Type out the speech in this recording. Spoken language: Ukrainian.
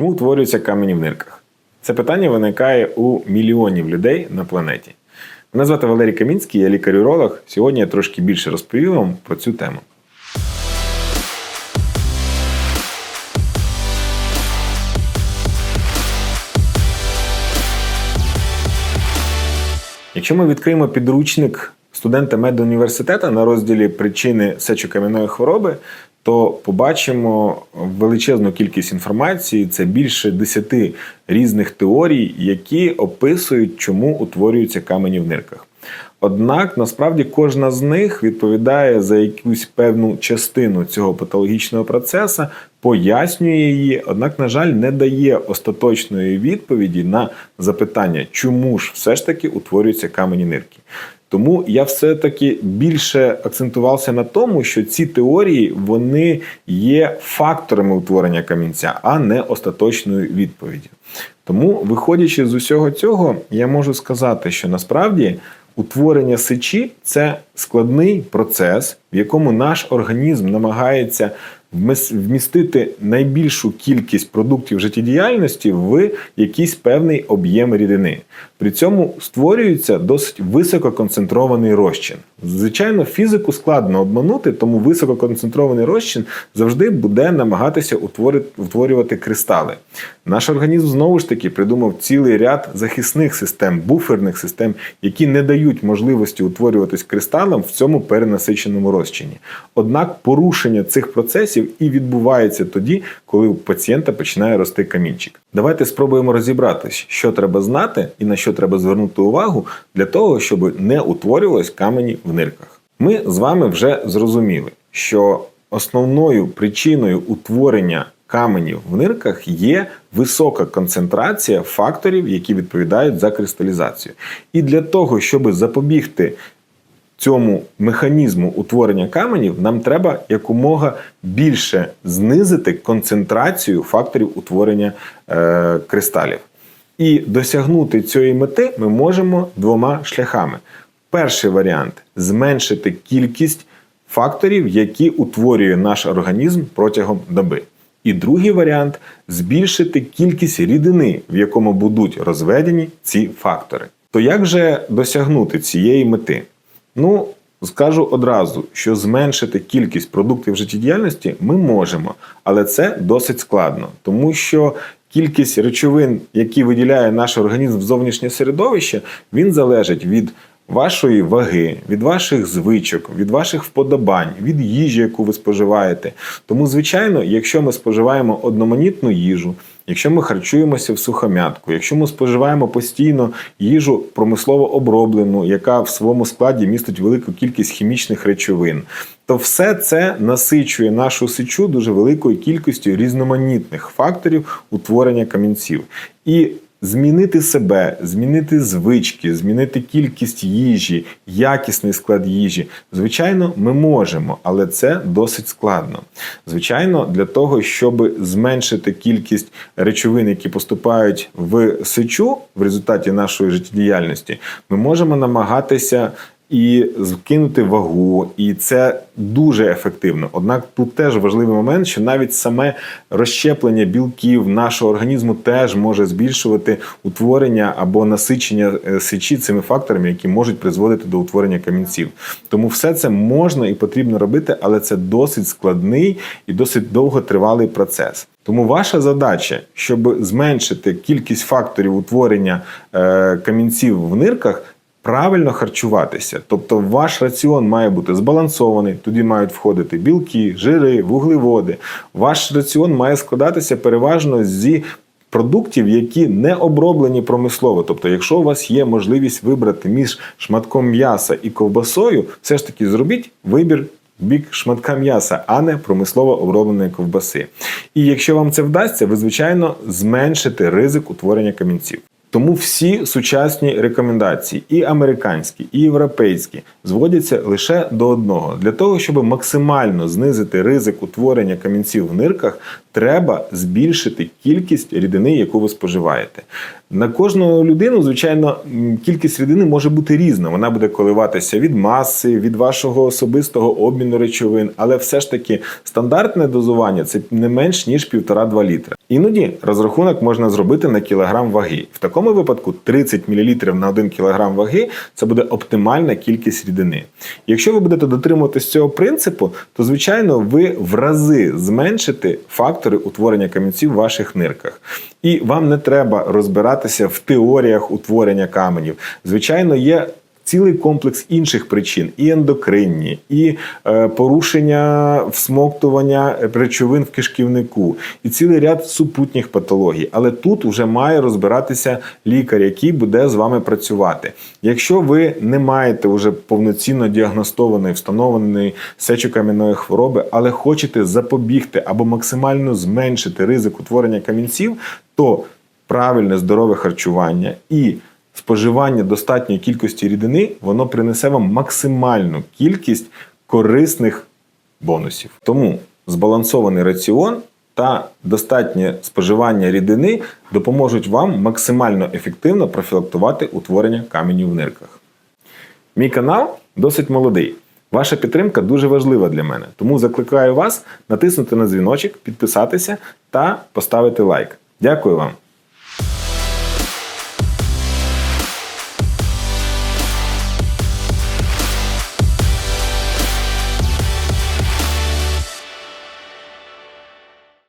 Чому утворюються камені в нирках? Це питання виникає у мільйонів людей на планеті. Мене звати Валерій Камінський, я лікар-уролог. Сьогодні я трошки більше розповім вам про цю тему. Якщо ми відкриємо підручник студента медуніверситету на розділі причини сечокам'яної хвороби, то побачимо величезну кількість інформації. Це більше 10 різних теорій, які описують, чому утворюються камені в нирках. Однак насправді кожна з них відповідає за якусь певну частину цього патологічного процесу, пояснює її, однак, на жаль, не дає остаточної відповіді на запитання, чому ж все ж таки утворюються камені нирки. Тому я все-таки більше акцентувався на тому, що ці теорії вони є факторами утворення камінця, а не остаточною відповіддю. Тому, виходячи з усього цього, я можу сказати, що насправді утворення сечі це складний процес, в якому наш організм намагається вмістити найбільшу кількість продуктів життєдіяльності в якийсь певний об'єм рідини. При цьому створюється досить висококонцентрований розчин. Звичайно, фізику складно обманути, тому висококонцентрований розчин завжди буде намагатися утворювати кристали. Наш організм знову ж таки придумав цілий ряд захисних систем, буферних систем, які не дають можливості утворюватись кристалам в цьому перенасиченому розчині. Однак порушення цих процесів і відбувається тоді, коли у пацієнта починає рости камінчик. Давайте спробуємо розібратись, що треба знати і на що треба звернути увагу для того, щоб не утворювалось камені в нирках. Ми з вами вже зрозуміли, що основною причиною утворення каменів в нирках є висока концентрація факторів, які відповідають за кристалізацію. І для того, щоб запобігти цьому механізму утворення каменів, нам треба якомога більше знизити концентрацію факторів утворення е, кристалів. І досягнути цієї мети ми можемо двома шляхами. Перший варіант зменшити кількість факторів, які утворює наш організм протягом доби. І другий варіант збільшити кількість рідини, в якому будуть розведені ці фактори. То як же досягнути цієї мети? Ну, скажу одразу, що зменшити кількість продуктів життєдіяльності ми можемо, але це досить складно, тому що кількість речовин, які виділяє наш організм в зовнішнє середовище, він залежить від вашої ваги, від ваших звичок, від ваших вподобань, від їжі, яку ви споживаєте. Тому, звичайно, якщо ми споживаємо одноманітну їжу, якщо ми харчуємося в сухомятку, якщо ми споживаємо постійно їжу промислово оброблену, яка в своєму складі містить велику кількість хімічних речовин, то все це насичує нашу сечу дуже великою кількістю різноманітних факторів утворення камінців. І Змінити себе, змінити звички, змінити кількість їжі, якісний склад їжі. Звичайно, ми можемо, але це досить складно. Звичайно, для того, щоб зменшити кількість речовин, які поступають в сечу в результаті нашої життєдіяльності, ми можемо намагатися і скинути вагу, і це дуже ефективно. Однак тут теж важливий момент, що навіть саме розщеплення білків нашого організму теж може збільшувати утворення або насичення е, сечі цими факторами, які можуть призводити до утворення камінців. Тому все це можна і потрібно робити, але це досить складний і досить довготривалий процес. Тому ваша задача, щоб зменшити кількість факторів утворення е, камінців в нирках, правильно харчуватися. Тобто ваш раціон має бути збалансований, туди мають входити білки, жири, вуглеводи. Ваш раціон має складатися переважно зі продуктів, які не оброблені промислово. Тобто, якщо у вас є можливість вибрати між шматком м'яса і ковбасою, все ж таки зробіть вибір. Бік шматка м'яса, а не промислово обробленої ковбаси. І якщо вам це вдасться, ви, звичайно, зменшите ризик утворення камінців. Тому всі сучасні рекомендації, і американські, і європейські, зводяться лише до одного: для того, щоб максимально знизити ризик утворення камінців в нирках, треба збільшити кількість рідини, яку ви споживаєте. На кожну людину, звичайно, кількість рідини може бути різна. Вона буде коливатися від маси, від вашого особистого обміну речовин, але все ж таки стандартне дозування це не менш ніж 1,5-2 літра. Іноді розрахунок можна зробити на кілограм ваги. В такому випадку 30 мл на 1 кг ваги це буде оптимальна кількість рідини. Якщо ви будете дотримуватись цього принципу, то звичайно ви в рази зменшите фактори утворення камінців в ваших нирках. І вам не треба розбиратися в теоріях утворення каменів. Звичайно, є цілий комплекс інших причин: і ендокринні, і е, порушення всмоктування речовин в кишківнику, і цілий ряд супутніх патологій. Але тут вже має розбиратися лікар, який буде з вами працювати. Якщо ви не маєте вже повноцінно діагностованої, встановленої сечокам'яної хвороби, але хочете запобігти або максимально зменшити ризик утворення камінців, то правильне здорове харчування і споживання достатньої кількості рідини, воно принесе вам максимальну кількість корисних бонусів. Тому збалансований раціон та достатнє споживання рідини допоможуть вам максимально ефективно профілактувати утворення каменів в нирках. Мій канал досить молодий. Ваша підтримка дуже важлива для мене, тому закликаю вас натиснути на дзвіночок, підписатися та поставити лайк. Дякую вам!